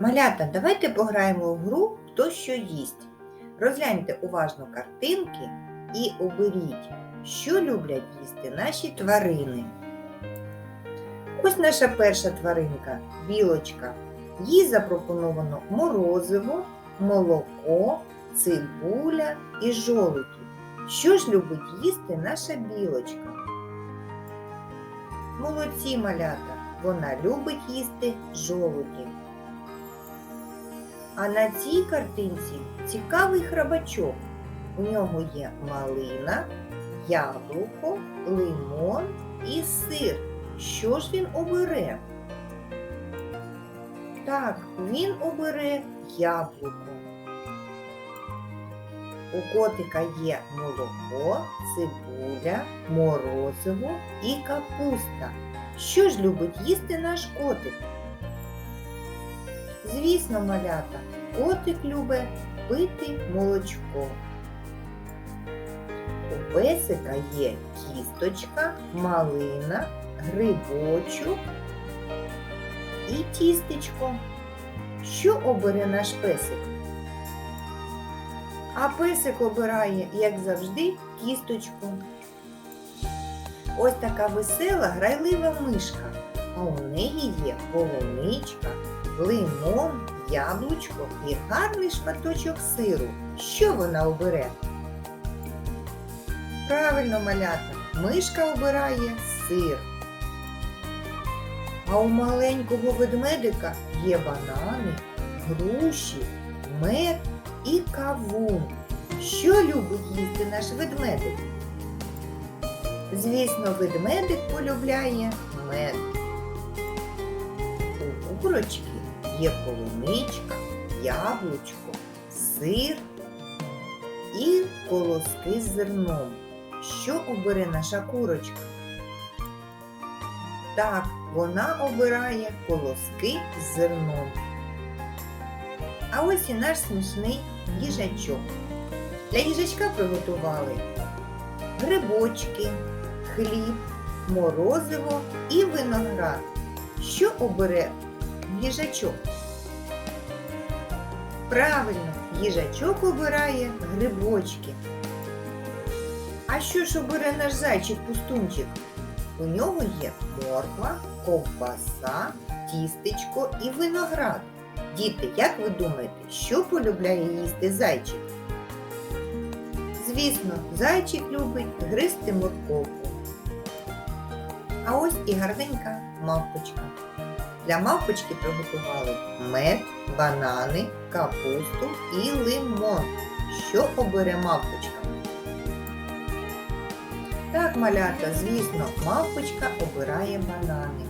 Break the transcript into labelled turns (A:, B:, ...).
A: Малята, давайте пограємо в гру Хто що їсть. Розгляньте уважно картинки і оберіть, що люблять їсти наші тварини. Ось наша перша тваринка білочка. Їй запропоновано морозиво, молоко, цибуля і жолуді. Що ж любить їсти наша білочка? Молодці малята, вона любить їсти жолуді. А на цій картинці цікавий храбачок. У нього є малина, яблуко, лимон і сир. Що ж він обере? Так, він обере яблуко. У котика є молоко, цибуля, морозиво і капуста. Що ж любить їсти наш котик? Звісно, малята, котик любить пити молочко. У песика є кісточка, малина, грибочок і тістечко. Що обере наш песик? А песик обирає, як завжди, кісточку. Ось така весела, грайлива мишка, а у неї є полуничка, лимон, яблучко і гарний шматочок сиру. Що вона обере? Правильно, малята, мишка обирає сир. А у маленького ведмедика є банани, груші, мед і кавун. Що любить їсти наш ведмедик? Звісно, ведмедик полюбляє мед. У курочки є полуничка, яблучко, сир і колоски з зерном. Що обере наша курочка? Так, вона обирає колоски з зерном. А ось і наш смішний їжачок. Для їжачка приготували грибочки, хліб, морозиво і виноград. Що обере їжачок? Правильно, їжачок обирає грибочки. А що ж обере наш зайчик-пустунчик? У нього є морква, ковбаса, тістечко і виноград. Діти, як ви думаєте, що полюбляє їсти зайчик? Звісно, зайчик любить гризти морковку. А ось і гарненька мавпочка. Для мавпочки приготували мед, банани, капусту і лимон. Що обере мавпочка? Так, малята, звісно, мавпочка обирає банани.